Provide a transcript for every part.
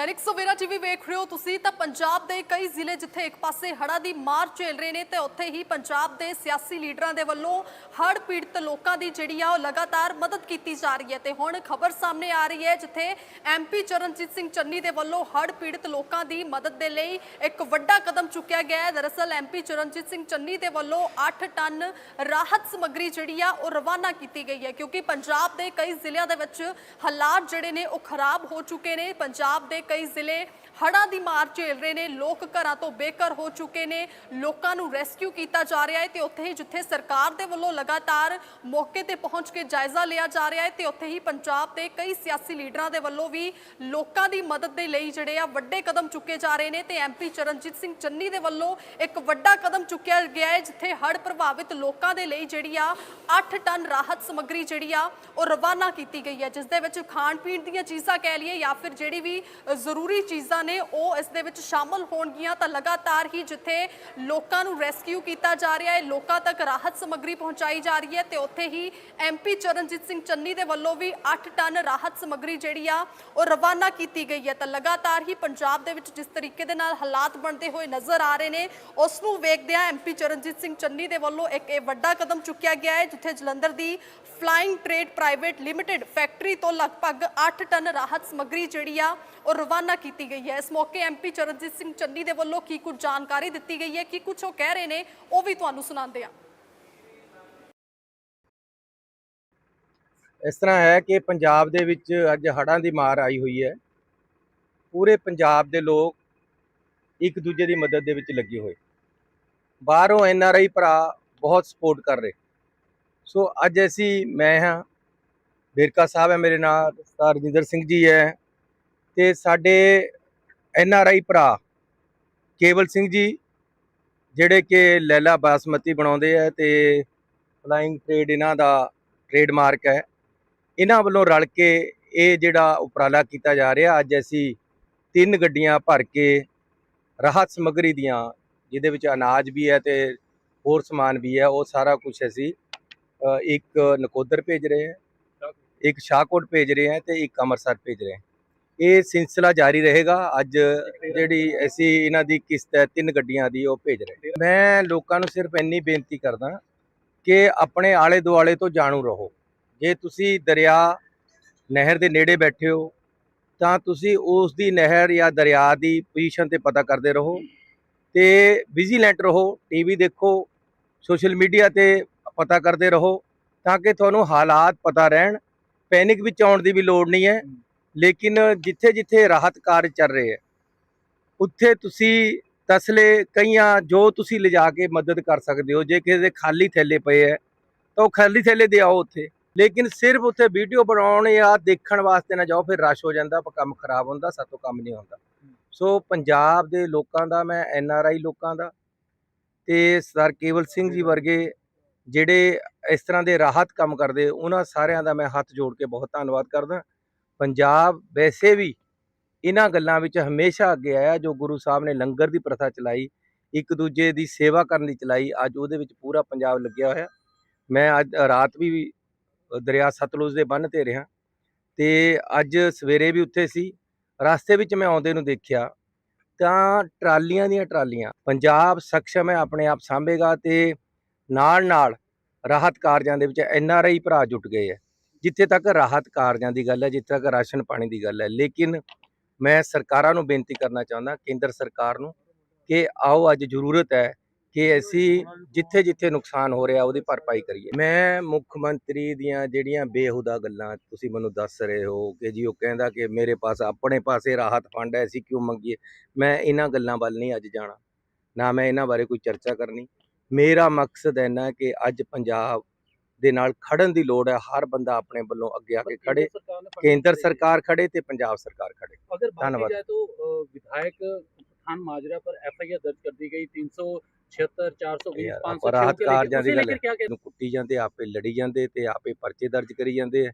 Dainik Savera TV ਵੇਖ ਰਹੇ ਹੋ ਤੁਸੀਂ ਤਾਂ ਪੰਜਾਬ ਦੇ ਕਈ ਜ਼ਿਲ੍ਹੇ ਜਿੱਥੇ ਇੱਕ ਪਾਸੇ ਹੜ੍ਹਾਂ ਦੀ ਮਾਰ ਝੇਲ ਰਹੇ ਨੇ ਤੇ ਉੱਥੇ ਹੀ ਪੰਜਾਬ ਦੇ ਸਿਆਸੀ ਲੀਡਰਾਂ ਦੇ ਵੱਲੋਂ ਹੜ੍ਹ ਪੀੜਤ ਲੋਕਾਂ ਦੀ ਜਿਹੜੀ ਆ ਉਹ ਲਗਾਤਾਰ ਮਦਦ ਕੀਤੀ ਜਾ ਰਹੀ ਹੈ। ਤੇ ਹੁਣ ਖਬਰ ਸਾਹਮਣੇ ਆ ਰਹੀ ਹੈ ਜਿੱਥੇ ਐਮਪੀ ਚਰਨਜੀਤ ਸਿੰਘ ਚੰਨੀ ਦੇ ਵੱਲੋਂ ਹੜ੍ਹ ਪੀੜਤ ਲੋਕਾਂ ਦੀ ਮਦਦ ਦੇ ਲਈ ਇੱਕ ਵੱਡਾ ਕਦਮ ਚੁੱਕਿਆ ਗਿਆ ਹੈ। ਦਰਅਸਲ ਐਮਪੀ ਚਰਨਜੀਤ ਸਿੰਘ ਚੰਨੀ ਦੇ ਵੱਲੋਂ 8 ਟਨ ਰਾਹਤ ਸਮੱਗਰੀ ਜਿਹੜੀ ਆ ਉਹ ਰਵਾਨਾ ਕੀਤੀ ਗਈ ਹੈ ਕਿਉਂਕਿ ਪੰਜਾਬ ਦੇ ਕਈ ਜ਼ਿਲ੍ਹਿਆਂ ਦੇ ਵਿੱਚ ਹਾਲਾਤ ਜਿਹੜੇ ਨੇ ਉਹ ਖਰਾਬ ਹੋ ਚੁੱਕੇ ਨੇ। ਪੰਜਾਬ ਦੇ ਕਈ ਜ਼ਿਲ੍ਹੇ ਹੜ੍ਹਾਂ ਦੀ ਮਾਰ ਝੇਲ ਰਹੇ ਨੇ, ਲੋਕ ਘਰਾਂ ਤੋਂ ਬੇਘਰ ਹੋ ਚੁੱਕੇ ਨੇ, ਲੋਕਾਂ ਨੂੰ ਰੈਸਕਿਊ ਕੀਤਾ ਜਾ ਰਿਹਾ ਹੈ ਤੇ ਉੱਥੇ ਹੀ ਜਿੱਥੇ ਸਰਕਾਰ ਦੇ ਵੱਲੋਂ ਲਗਾਤਾਰ ਮੌਕੇ ਤੇ ਪਹੁੰਚ ਕੇ ਜਾਇਜ਼ਾ ਲਿਆ ਜਾ ਰਿਹਾ ਹੈ ਤੇ ਉੱਥੇ ਹੀ ਪੰਜਾਬ ਦੇ ਕਈ ਸਿਆਸੀ ਲੀਡਰਾਂ ਦੇ ਵੱਲੋਂ ਵੀ ਲੋਕਾਂ ਦੀ ਮਦਦ ਦੇ ਲਈ ਜਿਹੜੇ ਆ ਵੱਡੇ ਕਦਮ ਚੁੱਕੇ ਜਾ ਰਹੇ ਨੇ ਤੇ ਐਮਪੀ ਚਰਨਜੀਤ ਸਿੰਘ ਚੰਨੀ ਦੇ ਵੱਲੋਂ ਇੱਕ ਵੱਡਾ ਕਦਮ ਚੁੱਕਿਆ ਗਿਆ ਹੈ, ਜਿੱਥੇ ਹੜ੍ਹ ਪ੍ਰਭਾਵਿਤ ਲੋਕਾਂ ਦੇ ਲਈ ਜਿਹੜੀ ਆ 8 ਟਨ ਰਾਹਤ ਸਮੱਗਰੀ ਜਿਹੜੀ ਆ ਉਹ ਰਵਾਨਾ ਕੀਤੀ ਗਈ ਹੈ, ਜਿਸ ਦੇ ਵਿੱਚ ਖਾਣ ਪੀਣ ਦੀਆਂ ਚੀਜ਼ਾਂ ਕਹਿ ਲਈਏ ਜਾਂ ਫਿਰ ਜਿਹੜੀ ਵੀ ਜ਼ਰੂਰੀ ਚੀਜ਼ਾਂ ਨੇ ਉਹ ਇਸ ਦੇ ਵਿੱਚ ਸ਼ਾਮਲ ਹੋਣਗੀਆਂ ਤਾਂ ਲਗਾਤਾਰ ਹੀ ਜਿੱਥੇ ਲੋਕਾਂ ਨੂੰ ਰੈਸਕਿਊ ਕੀਤਾ ਜਾ ਰਿਹਾ ਹੈ, ਲੋਕਾਂ ਤੱਕ ਰਾਹਤ ਸਮੱਗਰੀ ਪਹੁੰਚਾਈ ਜਾ ਰਹੀ ਹੈ ਤੇ ਉੱਥੇ ਹੀ ਐਮਪੀ ਚਰਨਜੀਤ ਸਿੰਘ ਚੰਨੀ ਦੇ ਵੱਲੋਂ ਵੀ 8 ਟਨ ਰਾਹਤ ਸਮੱਗਰੀ ਜਿਹੜੀ ਆ, ਉਹ ਰਵਾਨਾ ਕੀਤੀ ਗਈ ਹੈ। ਤਾਂ ਲਗਾਤਾਰ ਹੀ ਪੰਜਾਬ ਦੇ ਵਿੱਚ ਜਿਸ ਤਰੀਕੇ ਦੇ ਨਾਲ ਹਾਲਾਤ ਬਣਦੇ ਹੋਏ ਨਜ਼ਰ ਆ ਰਹੇ ਨੇ, ਉਸ ਨੂੰ ਵੇਖਦਿਆਂ ਐਮਪੀ ਚਰਨਜੀਤ ਸਿੰਘ ਚੰਨੀ ਦੇ ਵੱਲੋਂ ਇੱਕ ਇਹ ਵੱਡਾ ਕਦਮ ਚੁੱਕਿਆ ਗਿਆ ਹੈ, ਜਿੱਥੇ ਜਲੰਧਰ ਦੀ flying trade private limited factory ਤੋਂ ਲਗਭਗ 8 ਟਨ ਰਾਹਤ ਸਮੱਗਰੀ ਜਿਹੜੀ ਆ, ਉਹ ਰਵਾਨਾ ਕੀਤੀ ਗਈ ਹੈ। ਇਸ ਮੌਕੇ ਐਮਪੀ ਚਰਨਜੀਤ ਸਿੰਘ ਚੰਨੀ ਦੇ ਵੱਲੋਂ ਕੀ ਕੁਝ ਜਾਣਕਾਰੀ ਦਿੱਤੀ ਗਈ ਹੈ? ਕੀ ਕੁਝ ਉਹ ਕਹਿ ਰਹੇ ਨੇ? ਉਹ ਵੀ ਤੁਹਾਨੂੰ ਸੁਣਾਉਂਦੇ ਆ ਇਸ ਤਰ੍ਹਾਂ ਹੈ ਕਿ ਪੰਜਾਬ ਦੇ ਵਿੱਚ ਅੱਜ ਹੜ੍ਹਾਂ ਦੀ ਮਾਰ ਆਈ ਹੋਈ ਹੈ। ਪੂਰੇ ਪੰਜਾਬ ਦੇ ਲੋਕ ਇੱਕ ਦੂਜੇ ਦੀ ਮਦਦ ਦੇ ਵਿੱਚ ਲੱਗੇ ਹੋਏ। ਬਾਹਰੋਂ ਐਨ ਆਰ ਆਈ ਭਰਾ ਬਹੁਤ ਸਪੋਰਟ ਕਰ ਰਹੇ। ਸੋ ਅੱਜ ਅਸੀਂ, ਮੈਂ ਹਾਂ, ਬਿਰਕਾ ਸਾਹਿਬ ਹੈ ਮੇਰੇ ਨਾਲ ਸਰਦਾਰ ਰਜਿੰਦਰ ਸਿੰਘ ਜੀ ਹੈ ਤੇ ਸਾਡੇ ਐਨ ਆਰ ਆਈ ਭਰਾ ਕੇਵਲ ਸਿੰਘ ਜੀ, ਜਿਹੜੇ ਕਿ ਲੈਲਾ ਬਾਸਮਤੀ ਬਣਾਉਂਦੇ ਆ ਤੇ ਫਲਾਈਂਗ ਟ੍ਰੇਡ ਇਹਨਾਂ ਦਾ ਟ੍ਰੇਡਮਾਰਕ ਹੈ। ਇਹਨਾਂ ਵੱਲੋਂ ਰਲ ਕੇ ਇਹ ਜਿਹੜਾ ਉਪਰਾਲਾ ਕੀਤਾ ਜਾ ਰਿਹਾ, ਅੱਜ ਅਸੀਂ ਤਿੰਨ ਗੱਡੀਆਂ ਭਰ ਕੇ ਰਾਹਤ ਸਮੱਗਰੀ ਦੀਆਂ, ਜਿਹਦੇ ਵਿੱਚ ਅਨਾਜ ਵੀ ਹੈ ਤੇ ਹੋਰ ਸਮਾਨ ਵੀ ਹੈ, ਉਹ ਸਾਰਾ ਕੁਝ ਅਸੀਂ ਇੱਕ ਨਕੋਦਰ ਭੇਜ ਰਹੇ ਹਾਂ, ਇੱਕ ਸ਼ਾਹਕੋਟ ਭੇਜ ਰਹੇ ਹਾਂ ਤੇ ਇੱਕ ਅੰਮ੍ਰਿਤਸਰ ਭੇਜ ਰਹੇ ਹਾਂ। ਇਹ ਸਿਲਸਿਲਾ ਜਾਰੀ ਰਹੇਗਾ। ਅੱਜ ਜਿਹੜੀ ਅਸੀਂ ਇਹਨਾਂ ਦੀ ਕਿਸ਼ਤ ਹੈ, ਤਿੰਨ ਗੱਡੀਆਂ ਦੀ ਉਹ ਭੇਜ ਰਹੇ ਮੈਂ ਲੋਕਾਂ ਨੂੰ ਸਿਰਫ ਇੰਨੀ ਬੇਨਤੀ ਕਰਦਾ ਕਿ ਆਪਣੇ ਆਲੇ ਦੁਆਲੇ ਤੋਂ ਜਾਣੂ ਰਹੋ। ਜੇ ਤੁਸੀਂ ਦਰਿਆ ਨਹਿਰ ਦੇ ਨੇੜੇ ਬੈਠੇ ਹੋ, ਤਾਂ ਤੁਸੀਂ ਉਸ ਦੀ ਨਹਿਰ ਜਾਂ ਦਰਿਆ ਦੀ ਪੋਜੀਸ਼ਨ ਤੇ ਪਤਾ ਕਰਦੇ ਰਹੋ ਤੇ ਵਿਜੀਲੈਂਟ ਰਹੋ ਟੀਵੀ ਦੇਖੋ, ਸੋਸ਼ਲ ਮੀਡੀਆ ਤੇ ਪਤਾ ਕਰਦੇ ਰਹੋ ਤਾਂ ਕਿ ਤੁਹਾਨੂੰ ਹਾਲਾਤ ਪਤਾ ਰਹਿਣ। ਪੈਨਿਕ ਵਿੱਚ ਆਉਣ ਦੀ ਵੀ ਲੋੜ ਨਹੀਂ ਹੈ। ਲੇਕਿਨ ਜਿੱਥੇ ਜਿੱਥੇ ਰਾਹਤ ਕਾਰਜ ਚੱਲ ਰਹੇ ਹੈ, ਉੱਥੇ ਤੁਸੀਂ ਤਸਲੇ ਕਈਆਂ ਜੋ ਤੁਸੀਂ ਲਿਜਾ ਕੇ ਮਦਦ ਕਰ ਸਕਦੇ ਹੋ, ਜੇ ਕਿਸੇ ਦੇ ਖਾਲੀ ਥੈਲੇ ਪਏ ਹੈ, ਤਾਂ ਉਹ ਖਾਲੀ ਥੈਲੇ ਦੇ ਆਓ ਉੱਥੇ। ਲੇਕਿਨ ਸਿਰਫ ਉੱਥੇ ਵੀਡੀਓ ਬਣਾਉਣ ਜਾਂ ਦੇਖਣ ਵਾਸਤੇ ਨਾ ਜਾਓ, ਫਿਰ ਰਸ਼ ਹੋ ਜਾਂਦਾ ਕੰਮ ਖਰਾਬ ਹੁੰਦਾ, ਸਾਤੋਂ ਕੰਮ ਨਹੀਂ ਹੁੰਦਾ। ਸੋ ਪੰਜਾਬ ਦੇ ਲੋਕਾਂ ਦਾ, ਮੈਂ ਐਨ ਆਰ ਆਈ ਲੋਕਾਂ ਦਾ ਤੇ ਸਰਦਾਰ ਕੇਵਲ ਸਿੰਘ ਜੀ ਵਰਗੇ ਜਿਹੜੇ ਇਸ ਤਰ੍ਹਾਂ ਦੇ ਰਾਹਤ ਕੰਮ ਕਰਦੇ, ਉਹਨਾਂ ਸਾਰਿਆਂ ਦਾ ਮੈਂ ਹੱਥ ਜੋੜ ਕੇ ਬਹੁਤ ਧੰਨਵਾਦ ਕਰਦਾ। ਪੰਜਾਬ ਵੈਸੇ ਵੀ ਇਹਨਾਂ ਗੱਲਾਂ ਵਿੱਚ ਹਮੇਸ਼ਾ ਅੱਗੇ ਆਇਆ, ਜੋ ਗੁਰੂ ਸਾਹਿਬ ਨੇ ਲੰਗਰ ਦੀ ਪ੍ਰਥਾ ਚਲਾਈ, ਇੱਕ ਦੂਜੇ ਦੀ ਸੇਵਾ ਕਰਨ ਦੀ ਚਲਾਈ, ਅੱਜ ਉਹਦੇ ਵਿੱਚ ਪੂਰਾ ਪੰਜਾਬ ਲੱਗਿਆ ਹੋਇਆ। ਮੈਂ ਅੱਜ, ਰਾਤ ਵੀ ਦਰਿਆ ਸਤਲੁਜ ਦੇ ਬੰਨ੍ਹ ਤੇ ਰਿਹਾ ਤੇ ਅੱਜ ਸਵੇਰੇ ਵੀ ਉੱਥੇ ਸੀ। ਰਸਤੇ ਵਿੱਚ ਮੈਂ ਆਉਂਦੇ ਨੂੰ ਦੇਖਿਆ ਤਾਂ ਟਰਾਲੀਆਂ ਦੀਆਂ ਟਰਾਲੀਆਂ, ਪੰਜਾਬ ਸક્ષਮ ਹੈ, ਆਪਣੇ ਆਪ ਸਾਂਭੇਗਾ ਤੇ ਨਾਲ ਨਾਲ ਰਾਹਤ ਕਾਰਜਾਂ ਦੇ ਵਿੱਚ ਐਨ ਆਰ ਆਈ ਭਰਾ ਜੁਟ ਗਏ ਹੈ। ਜਿੱਥੇ ਤੱਕ ਰਾਹਤ ਕਾਰਜਾਂ ਦੀ ਗੱਲ ਹੈ, ਜਿੱਥੇ ਤੱਕ ਰਾਸ਼ਨ ਪਾਣੀ ਦੀ ਗੱਲ ਹੈ, ਲੇਕਿਨ ਮੈਂ ਸਰਕਾਰਾਂ ਨੂੰ ਬੇਨਤੀ ਕਰਨਾ ਚਾਹੁੰਦਾ, ਕੇਂਦਰ ਸਰਕਾਰ ਨੂੰ ਕਿ ਆਓ ਅੱਜ ਜ਼ਰੂਰਤ ਹੈ ਕਿ ਅਸੀਂ ਜਿੱਥੇ ਜਿੱਥੇ ਨੁਕਸਾਨ ਹੋ ਰਿਹਾ, ਉਹਦੀ ਭਰਪਾਈ ਕਰੀਏ। ਮੈਂ ਮੁੱਖ ਮੰਤਰੀ ਦੀਆਂ ਜਿਹੜੀਆਂ ਬੇਹੁਦਾ ਗੱਲਾਂ ਤੁਸੀਂ ਮੈਨੂੰ ਦੱਸ ਰਹੇ ਹੋ ਕਿ ਜੀ, ਉਹ ਕਹਿੰਦਾ ਕਿ ਮੇਰੇ ਪਾਸ ਆਪਣੇ ਪਾਸੇ ਰਾਹਤ ਫੰਡ ਹੈ, ਅਸੀਂ ਕਿਉਂ ਮੰਗੀਏ? ਮੈਂ ਇਹਨਾਂ ਗੱਲਾਂ ਵੱਲ ਨਹੀਂ ਅੱਜ ਜਾਣਾ, ਨਾ ਮੈਂ ਇਹਨਾਂ ਬਾਰੇ ਕੋਈ ਚਰਚਾ ਕਰਨੀ। ਮੇਰਾ ਮਕਸਦ ਇੰਨਾ ਹੈ ਕਿ ਅੱਜ ਪੰਜਾਬ ਦੇ ਨਾਲ ਖੜਨ ਦੀ ਲੋੜ ਹੈ ਹਰ ਬੰਦਾ ਆਪਣੇ ਵੱਲੋਂ ਅੱਗੇ ਆ ਕੇ ਖੜੇ ਕੇਂਦਰ ਸਰਕਾਰ ਖੜੇ ਤੇ ਪੰਜਾਬ ਸਰਕਾਰ ਖੜੇ। ਧੰਨਵਾਦ। ਜਾਏ ਤਾਂ ਵਿਧਾਇਕ ਖਾਨ ਮਾਜਰਾ ਪਰ ਐਫਆਈਆਰ ਦਰਜ ਕਰ ਦੀ ਗਈ 376 420 500 ਰਾਹਤ ਕਾਰਜਾਂ ਗੱਲ ਨੂੰ ਕੁੱਟੀ ਜਾਂਦੇ ਆਪੇ ਲੜੀ ਜਾਂਦੇ ਤੇ ਆਪੇ ਪਰਚੇ ਦਰਜ ਕਰੀ ਜਾਂਦੇ ਆ।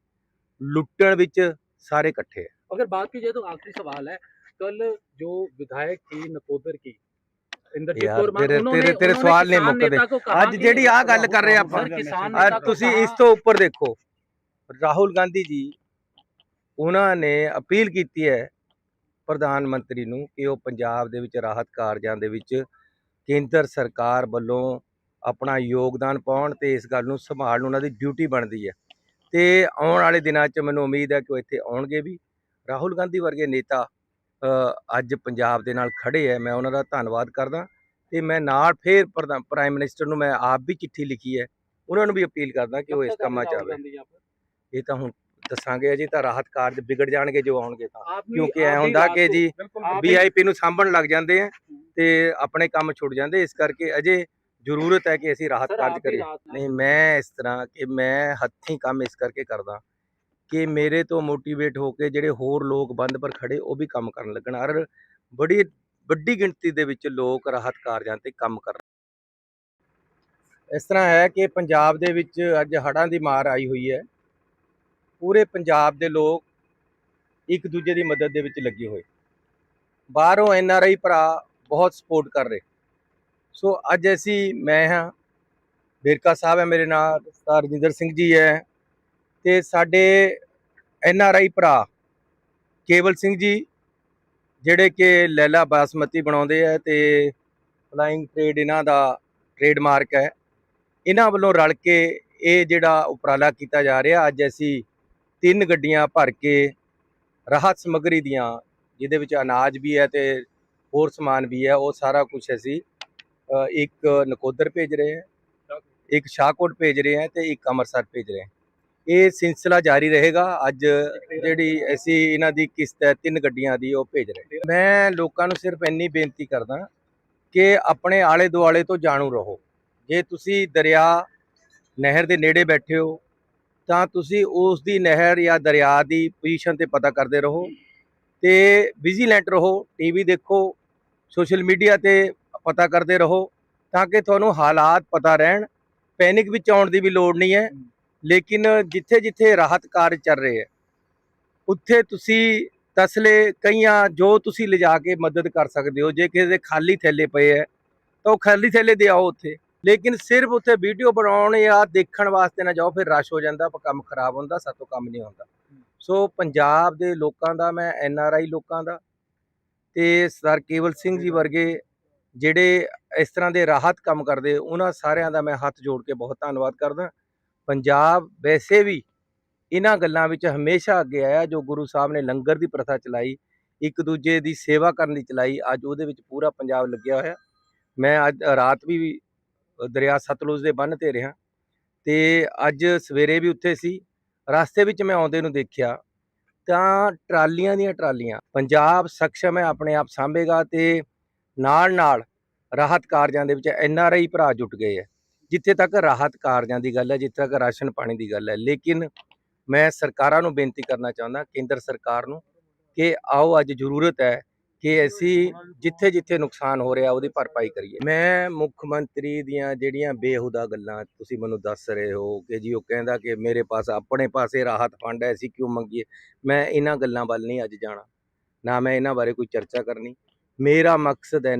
ਲੁੱਟਣ ਵਿੱਚ ਸਾਰੇ ਇਕੱਠੇ ਅਗਰ ਬਾਤ ਕੀ ਜਾਏ ਤਾਂ ਆਖਰੀ ਸਵਾਲ ਹੈ ਕੱਲ ਜੋ ਵਿਧਾਇਕ ਸੀ ਨਕੋਦਰ ਕੀ ਰਾਹੁਲ ਗਾਂਧੀ ਜੀ ਉਹਨਾਂ ਨੇ ਅਪੀਲ ਕੀਤੀ ਹੈ ਪ੍ਰਧਾਨ ਮੰਤਰੀ ਨੂੰ ਕਿ ਉਹ ਪੰਜਾਬ ਦੇ ਵਿੱਚ ਰਾਹਤ ਕਾਰਜਾਂ ਦੇ ਵਿੱਚ ਕੇਂਦਰ ਸਰਕਾਰ ਵੱਲੋਂ ਆਪਣਾ ਯੋਗਦਾਨ ਪਾਉਣ ਤੇ ਇਸ ਗੱਲ ਨੂੰ ਸੰਭਾਲਣ ਉਹਨਾਂ ਦੀ ਡਿਊਟੀ ਬਣਦੀ ਹੈ। ਤੇ ਆਉਣ ਵਾਲੇ ਦਿਨਾਂ 'ਚ ਮੈਨੂੰ ਉਮੀਦ ਹੈ ਕਿ ਉਹ ਇੱਥੇ ਆਉਣਗੇ ਵੀ। ਰਾਹੁਲ ਗਾਂਧੀ ਵਰਗੇ ਨੇਤਾ ਅੱਜ ਪੰਜਾਬ ਦੇ ਨਾਲ ਖੜੇ ਹੈ ਮੈਂ ਉਹਨਾਂ ਦਾ ਧੰਨਵਾਦ ਕਰਦਾ ਤੇ ਮੈਂ ਨਾਲ ਫੇਰ ਪ੍ਰਾਈਮ ਮਿਨਿਸਟਰ ਨੂੰ ਮੈਂ ਆਪ ਵੀ ਚਿੱਠੀ ਲਿਖੀ ਹੈ ਉਹਨਾਂ ਨੂੰ ਵੀ ਅਪੀਲ ਕਰਦਾ ਕਿ ਉਹ ਇਸ ਕੰਮਾਂ 'ਚ ਆਵੇ। ਇਹ ਤਾਂ ਹੁਣ ਦੱਸਾਂਗੇ ਅਜੇ ਤਾਂ ਰਾਹਤ ਕਾਰਜ ਵਿਗੜ ਜਾਣਗੇ ਜੋ ਆਉਣਗੇ ਤਾਂ ਕਿਉਂਕਿ ਐ ਹੁੰਦਾ ਕਿ ਜੀ ਵੀਆਈਪੀ ਨੂੰ ਸਾਂਭਣ ਲੱਗ ਜਾਂਦੇ ਆ ਤੇ ਆਪਣੇ ਕੰਮ ਛੁੱਟ ਜਾਂਦੇ ਇਸ ਕਰਕੇ ਅਜੇ ਜ਼ਰੂਰਤ ਹੈ ਕਿ ਅਸੀਂ ਰਾਹਤ ਕਾਰਜ ਕਰੀਏ। ਨਹੀਂ ਮੈਂ ਇਸ ਤਰ੍ਹਾਂ ਕਿ ਮੈਂ ਹੱਥੀਂ ਕੰਮ ਇਸ ਕਰਕੇ ਕਰਦਾ ਕਿ ਮੇਰੇ ਤੋਂ ਮੋਟੀਵੇਟ ਹੋ ਕੇ ਜਿਹੜੇ ਹੋਰ ਲੋਕ ਬੰਦ ਪਰ ਖੜੇ, ਉਹ ਵੀ ਕੰਮ ਕਰਨ ਲੱਗਣ। ਔਰ ਬੜੀ, ਵੱਡੀ ਗਿਣਤੀ ਦੇ ਵਿੱਚ ਲੋਕ ਰਾਹਤ ਕਾਰਜਾਂ ਤੇ ਕੰਮ ਕਰ ਇਸ ਤਰ੍ਹਾਂ ਹੈ ਕਿ ਪੰਜਾਬ ਦੇ ਵਿੱਚ ਅੱਜ ਹੜ੍ਹਾਂ ਦੀ ਮਾਰ ਆਈ ਹੋਈ ਹੈ। ਪੂਰੇ ਪੰਜਾਬ ਦੇ ਲੋਕ ਇੱਕ ਦੂਜੇ ਦੀ ਮਦਦ ਦੇ ਵਿੱਚ ਲੱਗੇ ਹੋਏ। ਬਾਹਰੋਂ ਐਨ ਆਰ ਆਈ ਭਰਾ ਬਹੁਤ ਸਪੋਰਟ ਕਰ ਰਹੇ। ਸੋ ਅੱਜ ਅਸੀਂ, ਮੈਂ ਹਾਂ ਵੇਰਕਾ ਸਾਹਿਬ ਹੈ ਮੇਰੇ ਨਾਲ ਸਰਦਾਰ ਰਜਿੰਦਰ ਸਿੰਘ ਜੀ ਹੈ। ਤੇ ਸਾਡੇ ਐਨ ਆਰ ਆਈ ਭਰਾ ਕੇਵਲ ਸਿੰਘ ਜੀ ਜਿਹੜੇ ਕਿ ਲੈਲਾ ਬਾਸਮਤੀ ਬਣਾਉਂਦੇ ਆ ਤੇ ਫਲਾਈਂਗ ਟ੍ਰੇਡ ਇਹਨਾਂ ਦਾ ਟ੍ਰੇਡਮਾਰਕ ਹੈ ਇਹਨਾਂ ਵੱਲੋਂ ਰਲ ਕੇ ਇਹ ਜਿਹੜਾ ਉਪਰਾਲਾ ਕੀਤਾ ਜਾ ਰਿਹਾ ਅੱਜ ਅਸੀਂ ਤਿੰਨ ਗੱਡੀਆਂ ਭਰ ਕੇ ਰਾਹਤ ਸਮੱਗਰੀ ਦੀਆਂ ਜਿਹਦੇ ਵਿੱਚ ਅਨਾਜ ਵੀ ਹੈ ਤੇ ਹੋਰ ਸਮਾਨ ਵੀ ਹੈ ਉਹ ਸਾਰਾ ਕੁਝ ਅਸੀਂ ਇੱਕ ਨਕੋਦਰ ਭੇਜ ਰਹੇ ਹਾਂ ਇੱਕ ਸ਼ਾਹਕੋਟ ਭੇਜ ਰਹੇ ਹਾਂ ਤੇ ਇੱਕ ਅੰਮ੍ਰਿਤਸਰ ਭੇਜ ਰਹੇ ਹਾਂ। ਇਹ ਸਿਲਸਿਲਾ ਜਾਰੀ ਰਹੇਗਾ। ਅੱਜ ਜਿਹੜੀ ਅਸੀਂ ਇਹਨਾਂ ਦੀ ਕਿਸ਼ਤ ਹੈ, ਤਿੰਨ ਗੱਡੀਆਂ ਦੀ ਉਹ ਭੇਜ ਰਹੇ ਮੈਂ ਲੋਕਾਂ ਨੂੰ ਸਿਰਫ ਇੰਨੀ ਬੇਨਤੀ ਕਰਦਾ ਕਿ ਆਪਣੇ ਆਲੇ ਦੁਆਲੇ ਤੋਂ ਜਾਣੂ ਰਹੋ। ਜੇ ਤੁਸੀਂ ਦਰਿਆ ਨਹਿਰ ਦੇ ਨੇੜੇ ਬੈਠੇ ਹੋ, ਤਾਂ ਤੁਸੀਂ ਉਸ ਦੀ ਨਹਿਰ ਜਾਂ ਦਰਿਆ ਦੀ ਪੋਜੀਸ਼ਨ ਤੇ ਪਤਾ ਕਰਦੇ ਰਹੋ ਤੇ ਵਿਜੀਲੈਂਟ ਰਹੋ, ਟੀਵੀ ਦੇਖੋ, ਸੋਸ਼ਲ ਮੀਡੀਆ ਤੇ ਪਤਾ ਕਰਦੇ ਰਹੋ ਤਾਂ ਕਿ ਤੁਹਾਨੂੰ ਹਾਲਾਤ ਪਤਾ ਰਹਿਣ। ਪੈਨਿਕ ਵਿੱਚ ਆਉਣ ਦੀ ਵੀ ਲੋੜ ਨਹੀਂ ਹੈ। ਲੇਕਿਨ ਜਿੱਥੇ ਜਿੱਥੇ ਰਾਹਤ ਕਾਰਜ ਚੱਲ ਰਹੇ ਹੈ ਉੱਥੇ ਤੁਸੀਂ ਤਸਲੇ ਕਈਆਂ ਜੋ ਤੁਸੀਂ ਲਿਜਾ ਕੇ ਮਦਦ ਕਰ ਸਕਦੇ ਹੋ, ਜੇ ਕਿਸੇ ਦੇ ਖਾਲੀ ਥੈਲੇ ਪਏ ਹੈ ਤਾਂ ਉਹ ਖਾਲੀ ਥੈਲੇ ਦੇ ਆਓ ਉੱਥੇ। ਲੇਕਿਨ ਸਿਰਫ ਉੱਥੇ ਵੀਡੀਓ ਬਣਾਉਣ ਜਾਂ ਦੇਖਣ ਵਾਸਤੇ ਨਾ ਜਾਓ, ਫਿਰ ਰਸ਼ ਹੋ ਜਾਂਦਾ ਕੰਮ ਖਰਾਬ ਹੁੰਦਾ, ਸਾਤੋਂ ਕੰਮ ਨਹੀਂ ਹੁੰਦਾ। ਸੋ ਪੰਜਾਬ ਦੇ ਲੋਕਾਂ ਦਾ, ਮੈਂ ਐਨ ਆਰ ਆਈ ਲੋਕਾਂ ਦਾ, ਤੇ ਸਰ ਕੇਵਲ ਸਿੰਘ ਜੀ ਵਰਗੇ ਜਿਹੜੇ ਇਸ ਤਰ੍ਹਾਂ ਦੇ ਰਾਹਤ ਕੰਮ ਕਰਦੇ, ਉਹਨਾਂ ਸਾਰਿਆਂ ਦਾ ਮੈਂ ਹੱਥ ਜੋੜ ਕੇ ਬਹੁਤ ਧੰਨਵਾਦ ਕਰਦਾ। ਪੰਜਾਬ ਵੈਸੇ ਵੀ ਇਹਨਾਂ ਗੱਲਾਂ ਵਿੱਚ ਹਮੇਸ਼ਾ ਅੱਗੇ ਆਇਆ, ਜੋ ਗੁਰੂ ਸਾਹਿਬ ਨੇ ਲੰਗਰ ਦੀ ਪ੍ਰਥਾ ਚਲਾਈ, ਇੱਕ ਦੂਜੇ ਦੀ ਸੇਵਾ ਕਰਨ ਦੀ ਚਲਾਈ, ਅੱਜ ਉਹਦੇ ਵਿੱਚ ਪੂਰਾ ਪੰਜਾਬ ਲੱਗਿਆ ਹੋਇਆ। ਮੈਂ ਅੱਜ, ਰਾਤ ਵੀ ਦਰਿਆ ਸਤਲੁਜ ਦੇ ਬੰਨ੍ਹ ਤੇ ਰਿਹਾ ਤੇ ਅੱਜ ਸਵੇਰੇ ਵੀ ਉੱਥੇ ਸੀ। ਰਸਤੇ ਵਿੱਚ ਮੈਂ ਆਉਂਦੇ ਨੂੰ ਦੇਖਿਆ ਤਾਂ ਟਰਾਲੀਆਂ ਦੀਆਂ ਟਰਾਲੀਆਂ, ਪੰਜਾਬ ਸક્ષਮ ਹੈ, ਆਪਣੇ ਆਪ ਸਾਂਭੇਗਾ ਤੇ ਨਾਲ ਨਾਲ ਰਾਹਤ ਕਾਰਜਾਂ ਦੇ ਵਿੱਚ ਐਨ ਆਰ ਆਈ ਭਰਾ ਜੁਟ ਗਏ ਹੈ। ਜਿੱਥੇ ਤੱਕ ਰਾਹਤ ਕਾਰਜਾਂ ਦੀ ਗੱਲ ਹੈ, ਜਿੱਥੇ ਤੱਕ ਰਾਸ਼ਨ ਪਾਣੀ ਦੀ ਗੱਲ ਹੈ, ਲੇਕਿਨ ਮੈਂ ਸਰਕਾਰਾਂ ਨੂੰ ਬੇਨਤੀ ਕਰਨਾ ਚਾਹੁੰਦਾ, ਕੇਂਦਰ ਸਰਕਾਰ ਨੂੰ ਕਿ ਆਓ ਅੱਜ ਜ਼ਰੂਰਤ ਹੈ ਕਿ ਅਸੀਂ ਜਿੱਥੇ ਜਿੱਥੇ ਨੁਕਸਾਨ ਹੋ ਰਿਹਾ, ਉਹਦੀ ਭਰਪਾਈ ਕਰੀਏ। ਮੈਂ ਮੁੱਖ ਮੰਤਰੀ ਦੀਆਂ ਜਿਹੜੀਆਂ ਬੇਹੁਦਾ ਗੱਲਾਂ ਤੁਸੀਂ ਮੈਨੂੰ ਦੱਸ ਰਹੇ ਹੋ ਕਿ ਜੀ, ਉਹ ਕਹਿੰਦਾ ਕਿ ਮੇਰੇ ਪਾਸ ਆਪਣੇ ਪਾਸੇ ਰਾਹਤ ਫੰਡ ਹੈ, ਅਸੀਂ ਕਿਉਂ ਮੰਗੀਏ? ਮੈਂ ਇਹਨਾਂ ਗੱਲਾਂ ਵੱਲ ਨਹੀਂ ਅੱਜ ਜਾਣਾ, ਨਾ ਮੈਂ ਇਹਨਾਂ ਬਾਰੇ ਕੋਈ ਚਰਚਾ ਕਰਨੀ। ਮੇਰਾ ਮਕਸਦ ਹੈ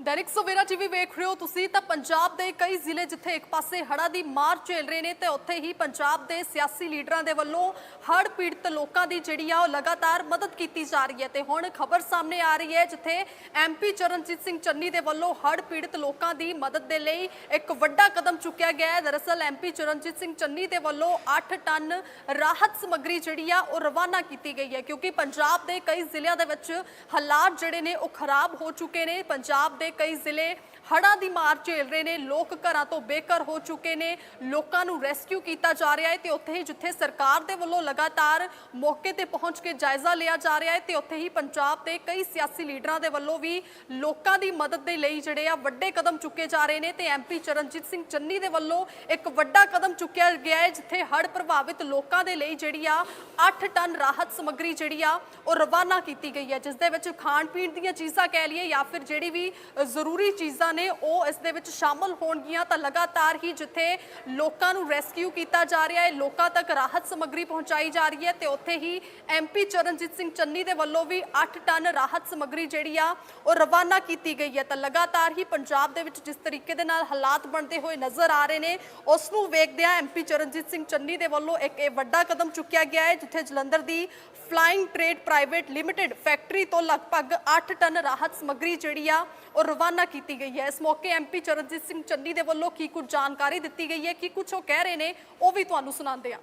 ਦੈਨਿਕ ਸਵੇਰਾ ਟੀਵੀ ਵੇਖ ਰਹੇ ਹੋ ਤੁਸੀਂ ਤਾਂ ਪੰਜਾਬ ਦੇ ਕਈ ਜ਼ਿਲ੍ਹੇ ਜਿੱਥੇ ਇੱਕ ਪਾਸੇ ਹੜ੍ਹਾਂ ਦੀ ਮਾਰ ਝੇਲ ਰਹੇ ਨੇ ਤੇ ਉੱਥੇ ਹੀ ਪੰਜਾਬ ਦੇ ਸਿਆਸੀ ਲੀਡਰਾਂ ਦੇ ਵੱਲੋਂ ਹੜ੍ਹ ਪੀੜਤ ਲੋਕਾਂ ਦੀ ਜਿਹੜੀ ਆ ਉਹ ਲਗਾਤਾਰ ਮਦਦ ਕੀਤੀ ਜਾ ਰਹੀ ਹੈ। ਤੇ ਹੁਣ ਖਬਰ ਸਾਹਮਣੇ ਆ ਰਹੀ ਹੈ ਜਿੱਥੇ ਐਮਪੀ ਚਰਨਜੀਤ ਸਿੰਘ ਚੰਨੀ ਦੇ ਵੱਲੋਂ ਹੜ੍ਹ ਪੀੜਤ ਲੋਕਾਂ ਦੀ ਮਦਦ ਦੇ ਲਈ ਇੱਕ ਵੱਡਾ ਕਦਮ ਚੁੱਕਿਆ ਗਿਆ ਹੈ। ਦਰਅਸਲ ਐਮਪੀ ਚਰਨਜੀਤ ਸਿੰਘ ਚੰਨੀ ਦੇ ਵੱਲੋਂ 8 ਟਨ ਰਾਹਤ ਸਮੱਗਰੀ ਜਿਹੜੀ ਆ ਉਹ ਰਵਾਨਾ ਕੀਤੀ ਗਈ ਹੈ ਕਿਉਂਕਿ ਪੰਜਾਬ ਦੇ ਕਈ ਜ਼ਿਲ੍ਹਿਆਂ ਦੇ ਵਿੱਚ ਹਾਲਾਤ ਜਿਹੜੇ ਨੇ ਉਹ ਖਰਾਬ ਹੋ ਚੁੱਕੇ ਨੇ। ਪੰਜਾਬ ਦੇ ਕਈ ਜ਼ਿਲ੍ਹੇ ਹੜ੍ਹਾਂ ਦੀ ਮਾਰ ਝੇਲ ਰਹੇ ਨੇ, ਲੋਕ ਘਰਾਂ ਤੋਂ ਬੇਘਰ ਹੋ ਚੁੱਕੇ ਨੇ, ਲੋਕਾਂ ਨੂੰ ਰੈਸਕਿਊ ਕੀਤਾ ਜਾ ਰਿਹਾ ਹੈ ਤੇ ਉੱਥੇ ਹੀ ਜਿੱਥੇ ਸਰਕਾਰ ਦੇ ਵੱਲੋਂ ਲਗਾਤਾਰ ਮੌਕੇ ਤੇ ਪਹੁੰਚ ਕੇ ਜਾਇਜ਼ਾ ਲਿਆ ਜਾ ਰਿਹਾ ਹੈ ਤੇ ਉੱਥੇ ਹੀ ਪੰਜਾਬ ਦੇ ਕਈ ਸਿਆਸੀ ਲੀਡਰਾਂ ਦੇ ਵੱਲੋਂ ਵੀ ਲੋਕਾਂ ਦੀ ਮਦਦ ਦੇ ਲਈ ਜਿਹੜੇ ਆ ਵੱਡੇ ਕਦਮ ਚੁੱਕੇ ਜਾ ਰਹੇ ਨੇ ਤੇ ਐਮਪੀ ਚਰਨਜੀਤ ਸਿੰਘ ਚੰਨੀ ਦੇ ਵੱਲੋਂ ਇੱਕ ਵੱਡਾ ਕਦਮ ਚੁੱਕਿਆ ਗਿਆ ਹੈ, ਜਿੱਥੇ ਹੜ੍ਹ ਪ੍ਰਭਾਵਿਤ ਲੋਕਾਂ ਦੇ ਲਈ ਜਿਹੜੀ ਆ 8 ਟਨ ਰਾਹਤ ਸਮੱਗਰੀ ਜਿਹੜੀ ਆ ਉਹ ਰਵਾਨਾ ਕੀਤੀ ਗਈ ਹੈ, ਜਿਸ ਦੇ ਵਿੱਚ ਖਾਣ ਪੀਣ ਦੀਆਂ ਚੀਜ਼ਾਂ ਕਹਿ ਲਈਏ ਜਾਂ ਫਿਰ ਜਿਹੜੀ ਵੀ ਜ਼ਰੂਰੀ ਚੀਜ਼ਾਂ ਨੇ ਉਹ ਇਸ ਦੇ ਵਿੱਚ ਸ਼ਾਮਲ ਹੋਣਗੀਆਂ ਤਾਂ ਲਗਾਤਾਰ ਹੀ ਜਿੱਥੇ ਲੋਕਾਂ ਨੂੰ ਰੈਸਕਿਊ ਕੀਤਾ ਜਾ ਰਿਹਾ ਹੈ, ਲੋਕਾਂ ਤੱਕ ਰਾਹਤ ਸਮੱਗਰੀ ਪਹੁੰਚਾਈ ਜਾ ਰਹੀ ਹੈ ਤੇ ਉੱਥੇ ਹੀ ਐਮਪੀ ਚਰਨਜੀਤ ਸਿੰਘ ਚੰਨੀ ਦੇ ਵੱਲੋਂ ਵੀ 8 ਟਨ ਰਾਹਤ ਸਮੱਗਰੀ ਜਿਹੜੀ ਆ, ਉਹ ਰਵਾਨਾ ਕੀਤੀ ਗਈ ਹੈ। ਤਾਂ ਲਗਾਤਾਰ ਹੀ ਪੰਜਾਬ ਦੇ ਵਿੱਚ ਜਿਸ ਤਰੀਕੇ ਦੇ ਨਾਲ ਹਾਲਾਤ ਬਣਦੇ ਹੋਏ ਨਜ਼ਰ ਆ ਰਹੇ ਨੇ, ਉਸ ਨੂੰ ਵੇਖਦਿਆਂ ਐਮਪੀ ਚਰਨਜੀਤ ਸਿੰਘ ਚੰਨੀ ਦੇ ਵੱਲੋਂ ਇੱਕ ਇਹ ਵੱਡਾ ਕਦਮ ਚੁੱਕਿਆ ਗਿਆ ਹੈ, ਜਿੱਥੇ ਜਲੰਧਰ ਦੀ flying trade private limited factory ਤੋਂ ਲਗਭਗ 8 ਟਨ ਰਾਹਤ ਸਮੱਗਰੀ ਜਿਹੜੀ ਆ ਉਹ ਰਵਾਨਾ ਕੀਤੀ ਗਈ ਹੈ। ਇਸ ਮੌਕੇ ਐਮਪੀ ਚਰਨਜੀਤ ਸਿੰਘ ਚੰਨੀ ਦੇ ਵੱਲੋਂ ਕੀ ਕੁਝ ਜਾਣਕਾਰੀ ਦਿੱਤੀ ਗਈ ਹੈ ਕੀ ਕੁਝ ਉਹ ਕਹਿ ਰਹੇ ਨੇ, ਉਹ ਵੀ ਤੁਹਾਨੂੰ ਸੁਣਾਉਂਦੇ ਆ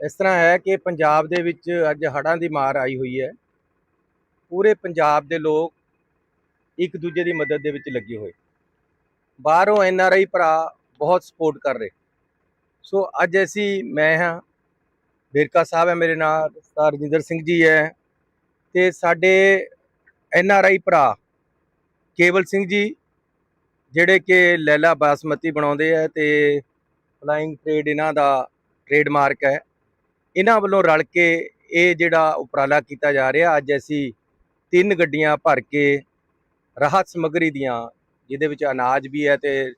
ਇਸ ਤਰ੍ਹਾਂ ਹੈ ਕਿ ਪੰਜਾਬ ਦੇ ਵਿੱਚ ਅੱਜ ਹੜ੍ਹਾਂ ਦੀ ਮਾਰ ਆਈ ਹੋਈ ਹੈ। ਪੂਰੇ ਪੰਜਾਬ ਦੇ ਲੋਕ ਇੱਕ ਦੂਜੇ ਦੀ ਮਦਦ ਦੇ ਵਿੱਚ ਲੱਗੇ ਹੋਏ। ਬਾਹਰੋਂ ਐਨ ਆਰ ਆਈ ਭਰਾ ਬਹੁਤ ਸਪੋਰਟ ਕਰ ਰਹੇ। ਸੋ ਅੱਜ ਅਸੀਂ, ਮੈਂ ਹਾਂ ਵੇਰਕਾ ਸਾਹਿਬ ਹੈ ਮੇਰੇ ਨਾਲ ਸਰਦਾਰ ਰਜਿੰਦਰ ਸਿੰਘ ਜੀ ਹੈ ਤੇ ਸਾਡੇ ਐਨ ਆਰ ਆਈ ਭਰਾ ਕੇਵਲ ਸਿੰਘ ਜੀ, ਜਿਹੜੇ ਕਿ ਲੈਲਾ ਬਾਸਮਤੀ ਬਣਾਉਂਦੇ ਆ ਤੇ ਫਲਾਈਂਗ ਟ੍ਰੇਡ ਇਹਨਾਂ ਦਾ ਟ੍ਰੇਡਮਾਰਕ ਹੈ, ਇਹਨਾਂ ਵੱਲੋਂ ਰਲ ਕੇ ਇਹ ਜਿਹੜਾ ਉਪਰਾਲਾ ਕੀਤਾ ਜਾ ਰਿਹਾ, ਅੱਜ ਅਸੀਂ ਤਿੰਨ ਗੱਡੀਆਂ ਭਰ ਕੇ ਰਾਹਤ ਸਮੱਗਰੀ ਦੀਆਂ, ਜਿਹਦੇ ਵਿੱਚ ਅਨਾਜ ਵੀ ਹੈ ਤੇ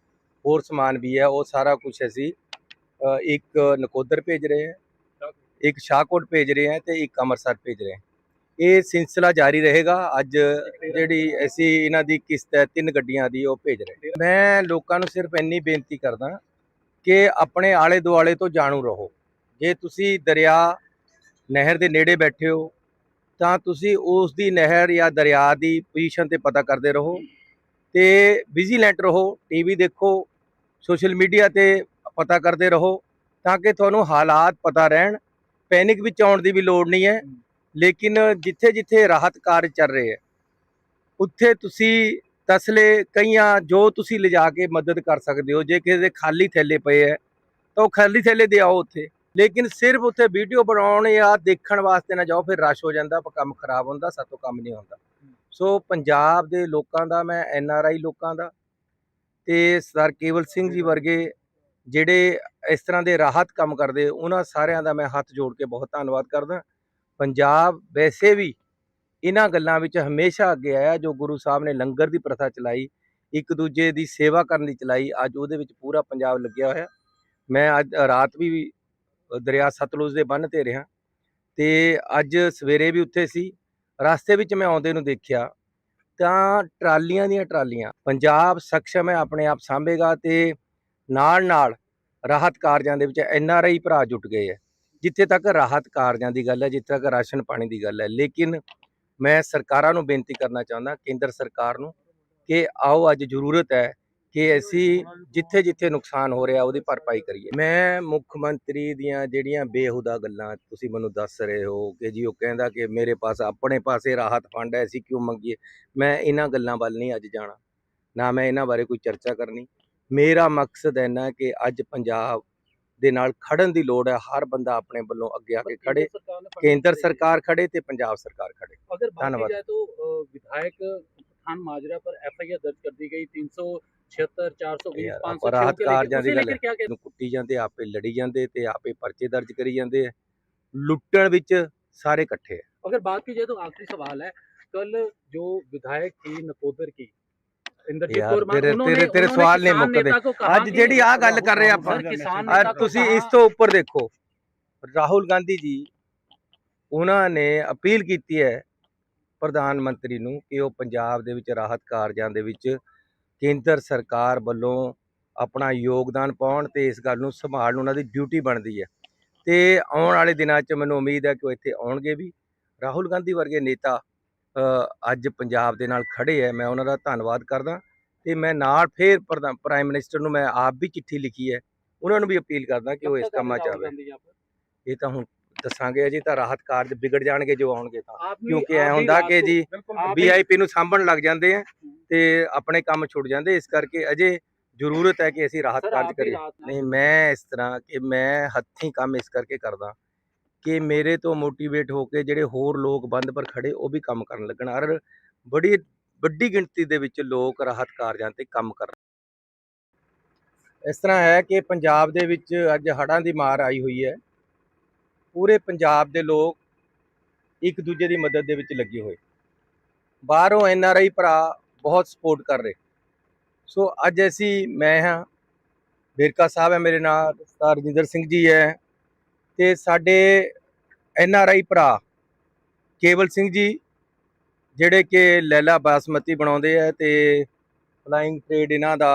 ਹੋਰ ਸਮਾਨ ਵੀ ਹੈ, ਉਹ ਸਾਰਾ ਕੁਝ ਅਸੀਂ ਇੱਕ ਨਕੋਦਰ ਭੇਜ ਰਹੇ ਹਾਂ, ਇੱਕ ਸ਼ਾਹਕੋਟ ਭੇਜ ਰਹੇ ਹਾਂ ਤੇ ਇੱਕ ਅੰਮ੍ਰਿਤਸਰ ਭੇਜ ਰਹੇ ਹਾਂ। ਇਹ ਸਿਲਸਿਲਾ ਜਾਰੀ ਰਹੇਗਾ। ਅੱਜ ਜਿਹੜੀ ਅਸੀਂ ਇਹਨਾਂ ਦੀ ਕਿਸ਼ਤ ਹੈ, ਤਿੰਨ ਗੱਡੀਆਂ ਦੀ ਉਹ ਭੇਜ ਰਹੇ ਮੈਂ ਲੋਕਾਂ ਨੂੰ ਸਿਰਫ ਇੰਨੀ ਬੇਨਤੀ ਕਰਦਾ ਕਿ ਆਪਣੇ ਆਲੇ ਦੁਆਲੇ ਤੋਂ ਜਾਣੂ ਰਹੋ। ਜੇ ਤੁਸੀਂ ਦਰਿਆ, ਨਹਿਰ ਦੇ ਨੇੜੇ ਬੈਠੇ ਹੋ, ਤਾਂ ਤੁਸੀਂ ਉਸ ਦੀ ਨਹਿਰ ਜਾਂ ਦਰਿਆ ਦੀ ਪੋਜੀਸ਼ਨ ਤੇ ਪਤਾ ਕਰਦੇ ਰਹੋ ਤੇ ਵਿਜੀਲੈਂਟ ਰਹੋ, ਟੀਵੀ ਦੇਖੋ, ਸੋਸ਼ਲ ਮੀਡੀਆ ਤੇ ਪਤਾ ਕਰਦੇ ਰਹੋ ਤਾਂ ਕਿ ਤੁਹਾਨੂੰ ਹਾਲਾਤ ਪਤਾ ਰਹਿਣ। ਪੈਨਿਕ ਵਿੱਚ ਆਉਣ ਦੀ ਵੀ ਲੋੜ ਨਹੀਂ ਹੈ। ਲੇਕਿਨ ਜਿੱਥੇ ਜਿੱਥੇ ਰਾਹਤ ਕਾਰਜ ਚੱਲ ਰਹੇ ਹੈ ਉੱਥੇ ਤੁਸੀਂ ਤਸਲੇ ਕਈਆਂ, ਜੋ ਤੁਸੀਂ ਲਿਜਾ ਕੇ ਮਦਦ ਕਰ ਸਕਦੇ ਹੋ, ਜੇ ਕਿਸੇ ਦੇ ਖਾਲੀ ਥੈਲੇ ਪਏ ਹੈ ਤਾਂ ਉਹ ਖਾਲੀ ਥੈਲੇ ਦੇ ਆਓ ਉੱਥੇ। ਲੇਕਿਨ ਸਿਰਫ ਉੱਥੇ ਵੀਡੀਓ ਬਣਾਉਣ ਜਾਂ ਦੇਖਣ ਵਾਸਤੇ ਨਾ ਜਾਓ, ਫਿਰ ਰਸ਼ ਹੋ ਜਾਂਦਾ ਕੰਮ ਖਰਾਬ ਹੁੰਦਾ, ਸਾਤੋਂ ਕੰਮ ਨਹੀਂ ਹੁੰਦਾ। ਸੋ ਪੰਜਾਬ ਦੇ ਲੋਕਾਂ ਦਾ, ਮੈਂ ਐਨ ਆਰ ਆਈ ਲੋਕਾਂ ਦਾ, ਤੇ ਸਰਦਾਰ ਕੇਵਲ ਸਿੰਘ ਜੀ ਵਰਗੇ ਜਿਹੜੇ ਇਸ ਤਰ੍ਹਾਂ ਦੇ ਰਾਹਤ ਕੰਮ ਕਰਦੇ, ਉਹਨਾਂ ਸਾਰਿਆਂ ਦਾ ਮੈਂ ਹੱਥ ਜੋੜ ਕੇ ਬਹੁਤ ਧੰਨਵਾਦ ਕਰਦਾ। ਪੰਜਾਬ ਵੈਸੇ ਵੀ ਇਹਨਾਂ ਗੱਲਾਂ ਵਿੱਚ ਹਮੇਸ਼ਾ ਅੱਗੇ ਆਇਆ, ਜੋ ਗੁਰੂ ਸਾਹਿਬ ਨੇ ਲੰਗਰ ਦੀ ਪ੍ਰਥਾ ਚਲਾਈ, ਇੱਕ ਦੂਜੇ ਦੀ ਸੇਵਾ ਕਰਨ ਦੀ ਚਲਾਈ, ਅੱਜ ਉਹਦੇ ਵਿੱਚ ਪੂਰਾ ਪੰਜਾਬ ਲੱਗਿਆ ਹੋਇਆ। ਮੈਂ ਅੱਜ, ਰਾਤ ਵੀ ਦਰਿਆ ਸਤਲੁਜ ਦੇ ਬੰਨ੍ਹ ਤੇ ਰਿਹਾ ਤੇ ਅੱਜ ਸਵੇਰੇ ਵੀ ਉੱਥੇ ਸੀ। ਰਸਤੇ ਵਿੱਚ ਮੈਂ ਆਉਂਦੇ ਨੂੰ ਦੇਖਿਆ ਤਾਂ ਟਰਾਲੀਆਂ ਦੀਆਂ ਟਰਾਲੀਆਂ, ਪੰਜਾਬ ਸક્ષਮ ਹੈ, ਆਪਣੇ ਆਪ ਸਾਂਭੇਗਾ ਤੇ ਨਾਲ ਨਾਲ ਰਾਹਤ ਕਾਰਜਾਂ ਦੇ ਵਿੱਚ ਐਨ ਆਰ ਆਈ ਭਰਾ ਜੁਟ ਗਏ ਹੈ। ਜਿੱਥੇ ਤੱਕ ਰਾਹਤ ਕਾਰਜਾਂ ਦੀ ਗੱਲ ਹੈ, ਜਿੱਥੇ ਤੱਕ ਰਾਸ਼ਨ ਪਾਣੀ ਦੀ ਗੱਲ ਹੈ, ਲੇਕਿਨ ਮੈਂ ਸਰਕਾਰਾਂ ਨੂੰ ਬੇਨਤੀ ਕਰਨਾ ਚਾਹੁੰਦਾ, ਕੇਂਦਰ ਸਰਕਾਰ ਨੂੰ ਕਿ ਆਓ ਅੱਜ ਜ਼ਰੂਰਤ ਹੈ ਕਿ ਅਸੀਂ ਜਿੱਥੇ ਜਿੱਥੇ ਨੁਕਸਾਨ ਹੋ ਰਿਹਾ, ਉਹਦੀ ਭਰਪਾਈ ਕਰੀਏ। ਮੈਂ ਮੁੱਖ ਮੰਤਰੀ ਦੀਆਂ ਜਿਹੜੀਆਂ ਬੇਹੁਦਾ ਗੱਲਾਂ ਤੁਸੀਂ ਮੈਨੂੰ ਦੱਸ ਰਹੇ ਹੋ ਕਿ ਜੀ, ਉਹ ਕਹਿੰਦਾ ਕਿ ਮੇਰੇ ਪਾਸ, ਆਪਣੇ ਪਾਸੇ ਰਾਹਤ ਫੰਡ ਹੈ, ਅਸੀਂ ਕਿਉਂ ਮੰਗੀਏ? ਮੈਂ ਇਹਨਾਂ ਗੱਲਾਂ ਵੱਲ ਨਹੀਂ ਅੱਜ ਜਾਣਾ, ਨਾ ਮੈਂ ਇਹਨਾਂ ਬਾਰੇ ਕੋਈ ਚਰਚਾ ਕਰਨੀ। ਮੇਰਾ ਮਕਸਦ ਇੰਨਾ ਹੈ ਕਿ ਅੱਜ ਪੰਜਾਬ ਦੇ ਨਾਲ ਖੜਨ ਦੀ ਲੋੜ ਹੈ ਹਰ ਬੰਦਾ ਆਪਣੇ ਵੱਲੋਂ ਅੱਗੇ ਆ ਕੇ ਖੜੇ ਕੇਂਦਰ ਸਰਕਾਰ ਖੜੇ ਤੇ ਪੰਜਾਬ ਸਰਕਾਰ ਖੜੇ अगर बात की धन्यवाद। जाए तो अ, विधायक पठान माजरा पर एफआईआर दर्ज कर दी गई तीन सौ छिहत्तर चार सौ बीस यार, पाँच सौ अपराध ਕਾਰਜਾਂ ਦੀ ਗੱਲ ਹੈ। क्या कहते ਨੂੰ ਕੁੱਟੀ ਜਾਂਦੇ ਆਪੇ ਲੜੀ ਜਾਂਦੇ ਤੇ ਆਪੇ ਪਰਚੇ ਦਰਜ ਕਰੀ ਜਾਂਦੇ ਆ ਲੁੱਟਣ ਵਿੱਚ ਸਾਰੇ ਇਕੱਠੇ ਆ अगर बात की जाए तो आखिरी सवाल है कल जो विधायक थी नकोदर की ਰਾਹੁਲ ਗਾਂਧੀ ਜੀ ਉਹਨਾਂ ਨੇ ਅਪੀਲ ਕੀਤੀ ਹੈ ਪ੍ਰਧਾਨ ਮੰਤਰੀ ਨੂੰ ਕਿ ਉਹ ਪੰਜਾਬ ਦੇ ਵਿੱਚ ਰਾਹਤ ਕਾਰਜਾਂ ਦੇ ਵਿੱਚ ਕੇਂਦਰ ਸਰਕਾਰ ਵੱਲੋਂ ਆਪਣਾ ਯੋਗਦਾਨ ਪਾਉਣ ਤੇ ਇਸ ਗੱਲ ਨੂੰ ਸੰਭਾਲਣ ਉਹਨਾਂ ਦੀ ਡਿਊਟੀ ਬਣਦੀ ਹੈ। ਤੇ ਆਉਣ ਵਾਲੇ ਦਿਨਾਂ 'ਚ ਮੈਨੂੰ ਉਮੀਦ ਹੈ ਕਿ ਉਹ ਇੱਥੇ ਆਉਣਗੇ ਵੀ। ਰਾਹੁਲ ਗਾਂਧੀ ਵਰਗੇ ਨੇਤਾ ਅੱਜ ਪੰਜਾਬ ਦੇ ਨਾਲ ਖੜੇ ਹੈ ਮੈਂ ਉਹਨਾਂ ਦਾ ਧੰਨਵਾਦ ਕਰਦਾ ਤੇ ਮੈਂ ਨਾਲ ਫੇਰ ਪ੍ਰਾਈਮ ਮਿਨਿਸਟਰ ਨੂੰ ਮੈਂ ਆਪ ਵੀ ਚਿੱਠੀ ਲਿਖੀ ਹੈ ਉਹਨਾਂ ਨੂੰ ਵੀ ਅਪੀਲ ਕਰਦਾ ਕਿ ਉਹ ਇਸ ਕੰਮਾਂ 'ਚ ਆਵੇ। ਇਹ ਤਾਂ ਹੁਣ ਦੱਸਾਂਗੇ ਅਜੇ ਤਾਂ ਰਾਹਤ ਕਾਰਜ ਵਿਗੜ ਜਾਣਗੇ ਜੋ ਆਉਣਗੇ ਤਾਂ ਕਿਉਂਕਿ ਐ ਹੁੰਦਾ ਕਿ ਜੀ ਵੀਆਈਪੀ ਨੂੰ ਸਾਂਭਣ ਲੱਗ ਜਾਂਦੇ ਆ ਤੇ ਆਪਣੇ ਕੰਮ ਛੁੱਟ ਜਾਂਦੇ ਇਸ ਕਰਕੇ ਅਜੇ ਜ਼ਰੂਰਤ ਹੈ ਕਿ ਅਸੀਂ ਰਾਹਤ ਕਾਰਜ ਕਰੀਏ। ਨਹੀਂ ਮੈਂ ਇਸ ਤਰ੍ਹਾਂ ਕਿ ਮੈਂ ਹੱਥੀਂ ਕੰਮ ਇਸ ਕਰਕੇ ਕਰਦਾ ਕਿ ਮੇਰੇ ਤੋਂ ਮੋਟੀਵੇਟ ਹੋ ਕੇ ਜਿਹੜੇ ਹੋਰ ਲੋਕ ਬੰਦ ਪਰ ਖੜੇ, ਉਹ ਵੀ ਕੰਮ ਕਰਨ ਲੱਗਣ। ਔਰ ਬੜੀ, ਵੱਡੀ ਗਿਣਤੀ ਦੇ ਵਿੱਚ ਲੋਕ ਰਾਹਤ ਕਾਰਜਾਂ ਤੇ ਕੰਮ ਕਰ ਇਸ ਤਰ੍ਹਾਂ ਹੈ ਕਿ ਪੰਜਾਬ ਦੇ ਵਿੱਚ ਅੱਜ ਹੜ੍ਹਾਂ ਦੀ ਮਾਰ ਆਈ ਹੋਈ ਹੈ। ਪੂਰੇ ਪੰਜਾਬ ਦੇ ਲੋਕ ਇੱਕ ਦੂਜੇ ਦੀ ਮਦਦ ਦੇ ਵਿੱਚ ਲੱਗੇ ਹੋਏ। ਬਾਹਰੋਂ ਐਨ ਆਰ ਆਈ ਭਰਾ ਬਹੁਤ ਸਪੋਰਟ ਕਰ ਰਹੇ। ਸੋ ਅੱਜ ਅਸੀਂ, ਮੈਂ ਹਾਂ ਵੇਰਕਾ ਸਾਹਿਬ ਹੈ ਮੇਰੇ ਨਾਲ ਸਰਦਾਰ ਰਜਿੰਦਰ ਸਿੰਘ ਜੀ ਹੈ। ਤੇ ਸਾਡੇ ਐਨ ਆਰ ਆਈ ਭਰਾ ਕੇਵਲ ਸਿੰਘ ਜੀ ਜਿਹੜੇ ਕਿ ਲੈਲਾ ਬਾਸਮਤੀ ਬਣਾਉਂਦੇ ਆ ਤੇ ਫਲਾਈਂਗ ਟ੍ਰੇਡ ਇਹਨਾਂ ਦਾ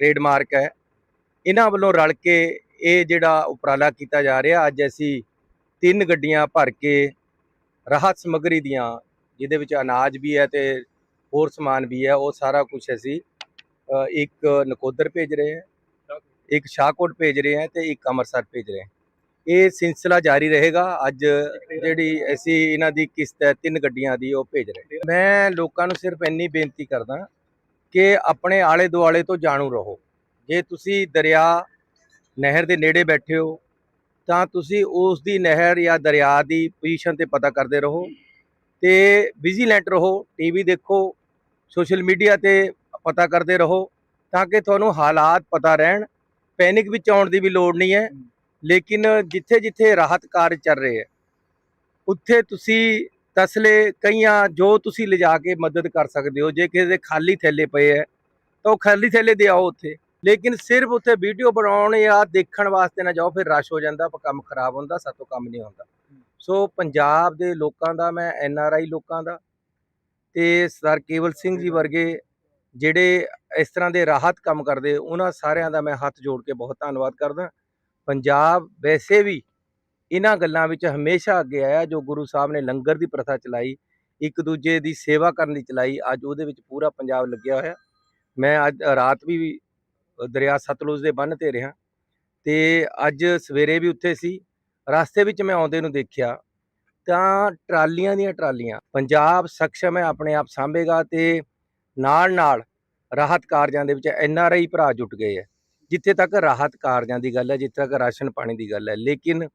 ਟ੍ਰੇਡਮਾਰਕ ਹੈ ਇਹਨਾਂ ਵੱਲੋਂ ਰਲ ਕੇ ਇਹ ਜਿਹੜਾ ਉਪਰਾਲਾ ਕੀਤਾ ਜਾ ਰਿਹਾ ਅੱਜ ਅਸੀਂ ਤਿੰਨ ਗੱਡੀਆਂ ਭਰ ਕੇ ਰਾਹਤ ਸਮੱਗਰੀ ਦੀਆਂ ਜਿਹਦੇ ਵਿੱਚ ਅਨਾਜ ਵੀ ਹੈ ਤੇ ਹੋਰ ਸਮਾਨ ਵੀ ਹੈ ਉਹ ਸਾਰਾ ਕੁਝ ਅਸੀਂ ਇੱਕ ਨਕੋਦਰ ਭੇਜ ਰਹੇ ਹਾਂ ਇੱਕ ਸ਼ਾਹਕੋਟ ਭੇਜ ਰਹੇ ਹਾਂ ਤੇ ਇੱਕ ਅੰਮ੍ਰਿਤਸਰ ਭੇਜ ਰਹੇ ਹਾਂ। ਇਹ ਸਿਲਸਿਲਾ ਜਾਰੀ ਰਹੇਗਾ। ਅੱਜ ਜਿਹੜੀ ਅਸੀਂ ਇਹਨਾਂ ਦੀ ਕਿਸ਼ਤ ਹੈ, ਤਿੰਨ ਗੱਡੀਆਂ ਦੀ, ਉਹ ਭੇਜ ਰਹੇ। ਮੈਂ ਲੋਕਾਂ ਨੂੰ ਸਿਰਫ ਇੰਨੀ ਬੇਨਤੀ ਕਰਦਾ ਕਿ ਆਪਣੇ ਆਲੇ ਦੁਆਲੇ ਤੋਂ ਜਾਣੂ ਰਹੋ। ਜੇ ਤੁਸੀਂ ਦਰਿਆ ਨਹਿਰ ਦੇ ਨੇੜੇ ਬੈਠੇ ਹੋ, ਤਾਂ ਤੁਸੀਂ ਉਸ ਦੀ ਨਹਿਰ ਜਾਂ ਦਰਿਆ ਦੀ ਪੋਜੀਸ਼ਨ ਤੇ ਪਤਾ ਕਰਦੇ ਰਹੋ ਤੇ ਵਿਜੀਲੈਂਟ ਰਹੋ ਟੀਵੀ ਦੇਖੋ, ਸੋਸ਼ਲ ਮੀਡੀਆ ਤੇ ਪਤਾ ਕਰਦੇ ਰਹੋ ਤਾਂ ਕਿ ਤੁਹਾਨੂੰ ਹਾਲਾਤ ਪਤਾ ਰਹਿਣ। ਪੈਨਿਕ ਵਿੱਚ ਆਉਣ ਦੀ ਵੀ ਲੋੜ ਨਹੀਂ ਹੈ। ਲੇਕਿਨ ਜਿੱਥੇ ਜਿੱਥੇ ਰਾਹਤ ਕਾਰਜ ਚੱਲ ਰਹੇ ਹੈ ਉੱਥੇ ਤੁਸੀਂ ਤਸਲੇ ਕਈਆਂ ਜੋ ਤੁਸੀਂ ਲਿਜਾ ਕੇ ਮਦਦ ਕਰ ਸਕਦੇ ਹੋ ਜੇ ਕਿਸੇ ਦੇ ਖਾਲੀ ਥੈਲੇ ਪਏ ਹੈ ਤਾਂ ਉਹ ਖਾਲੀ ਥੈਲੇ ਦੇ ਆਓ ਉੱਥੇ। ਲੇਕਿਨ ਸਿਰਫ ਉੱਥੇ ਵੀਡੀਓ ਬਣਾਉਣ ਜਾਂ ਦੇਖਣ ਵਾਸਤੇ ਨਾ ਜਾਓ ਫਿਰ ਰਸ਼ ਹੋ ਜਾਂਦਾ ਪਰ ਕੰਮ ਖਰਾਬ ਹੁੰਦਾ ਸਾਤੋਂ ਕੰਮ ਨਹੀਂ ਹੁੰਦਾ। ਸੋ ਪੰਜਾਬ ਦੇ ਲੋਕਾਂ ਦਾ ਮੈਂ ਐਨ ਆਰ ਆਈ ਲੋਕਾਂ ਦਾ ਤੇ ਸਰ ਕੇਵਲ ਸਿੰਘ ਜੀ ਵਰਗੇ ਜਿਹੜੇ ਇਸ ਤਰ੍ਹਾਂ ਦੇ ਰਾਹਤ ਕੰਮ ਕਰਦੇ ਉਹਨਾਂ ਸਾਰਿਆਂ ਦਾ ਮੈਂ ਹੱਥ ਜੋੜ ਕੇ ਬਹੁਤ ਧੰਨਵਾਦ ਕਰਦਾ। ਪੰਜਾਬ ਵੈਸੇ ਵੀ ਇਹਨਾਂ ਗੱਲਾਂ ਵਿੱਚ ਹਮੇਸ਼ਾ ਅੱਗੇ ਆਇਆ, ਜੋ ਗੁਰੂ ਸਾਹਿਬ ਨੇ ਲੰਗਰ ਦੀ ਪ੍ਰਥਾ ਚਲਾਈ, ਇੱਕ ਦੂਜੇ ਦੀ ਸੇਵਾ ਕਰਨ ਦੀ ਚਲਾਈ, ਅੱਜ ਉਹਦੇ ਵਿੱਚ ਪੂਰਾ ਪੰਜਾਬ ਲੱਗਿਆ ਹੋਇਆ। ਮੈਂ ਅੱਜ, ਰਾਤ ਵੀ ਦਰਿਆ ਸਤਲੁਜ ਦੇ ਬੰਨ੍ਹ ਤੇ ਰਿਹਾ ਤੇ ਅੱਜ ਸਵੇਰੇ ਵੀ ਉੱਥੇ ਸੀ। ਰਸਤੇ ਵਿੱਚ ਮੈਂ ਆਉਂਦੇ ਨੂੰ ਦੇਖਿਆ, ਤਾਂ ਟਰਾਲੀਆਂ ਦੀਆਂ ਟਰਾਲੀਆਂ, ਪੰਜਾਬ ਸક્ષਮ ਹੈ ਆਪਣੇ ਆਪ ਸਾਂਭੇਗਾ ਤੇ ਨਾਲ ਨਾਲ ਰਾਹਤ ਕਾਰਜਾਂ ਦੇ ਵਿੱਚ ਐਨ ਆਰ ਆਈ ਭਰਾ ਜੁਟ ਗਏ ਹੈ। ਜਿੱਥੇ ਤੱਕ ਰਾਹਤ ਕਾਰਜਾਂ ਦੀ ਗੱਲ ਹੈ, ਜਿੱਥੇ ਤੱਕ ਰਾਸ਼ਨ ਪਾਣੀ ਦੀ ਗੱਲ ਹੈ। ਲੇਕਿਨ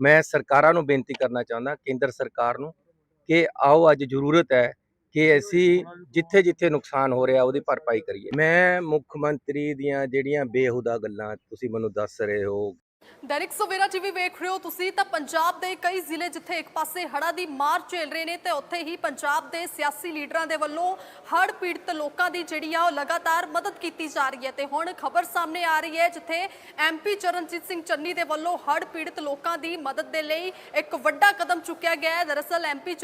ਮੈਂ ਸਰਕਾਰਾਂ ਨੂੰ ਬੇਨਤੀ ਕਰਨਾ ਚਾਹੁੰਦਾ, ਕੇਂਦਰ ਸਰਕਾਰ ਨੂੰ ਕਿ ਆਓ, ਅੱਜ ਜ਼ਰੂਰਤ ਹੈ ਕਿ ਅਸੀਂ ਜਿੱਥੇ ਜਿੱਥੇ ਨੁਕਸਾਨ ਹੋ ਰਿਹਾ, ਉਹਦੀ ਭਰਪਾਈ ਕਰੀਏ। ਮੈਂ ਮੁੱਖ ਮੰਤਰੀ ਦੀਆਂ ਜਿਹੜੀਆਂ ਬੇਹੁਦਾ ਗੱਲਾਂ ਤੁਸੀਂ ਮੈਨੂੰ ਦੱਸ ਰਹੇ ਹੋ ਦੈਨਿਕ ਸਵੇਰਾ ਟੀਵੀ ਵੇਖ ਰਹੇ ਹੋ ਤੁਸੀਂ ਤਾਂ ਪੰਜਾਬ ਦੇ ਕਈ ਜ਼ਿਲ੍ਹੇ ਜਿੱਥੇ ਇੱਕ ਪਾਸੇ ਹੜ੍ਹਾਂ ਦੀ ਮਾਰ ਝੇਲ ਰਹੇ ਨੇ ਤੇ ਉੱਥੇ ਹੀ ਪੰਜਾਬ ਦੇ ਸਿਆਸੀ ਲੀਡਰਾਂ ਦੇ ਵੱਲੋਂ ਹੜ੍ਹ ਪੀੜਤ ਲੋਕਾਂ ਦੀ ਜਿਹੜੀ ਆ ਉਹ ਲਗਾਤਾਰ ਮਦਦ ਕੀਤੀ ਜਾ ਰਹੀ ਹੈ ਤੇ ਹੁਣ ਖਬਰ ਸਾਹਮਣੇ ਆ ਰਹੀ ਹੈ ਜਿੱਥੇ ਐਮਪੀ ਚਰਨਜੀਤ ਸਿੰਘ ਚੰਨੀ ਦੇ ਵੱਲੋਂ ਹੜ੍ਹ ਪੀੜਤ ਲੋਕਾਂ ਦੀ ਮਦਦ ਦੇ ਲਈ ਇੱਕ ਵੱਡਾ ਕਦਮ ਚੁੱਕਿਆ ਗਿਆ ਹੈ। ਦਰਅਸਲ ਐਮਪੀ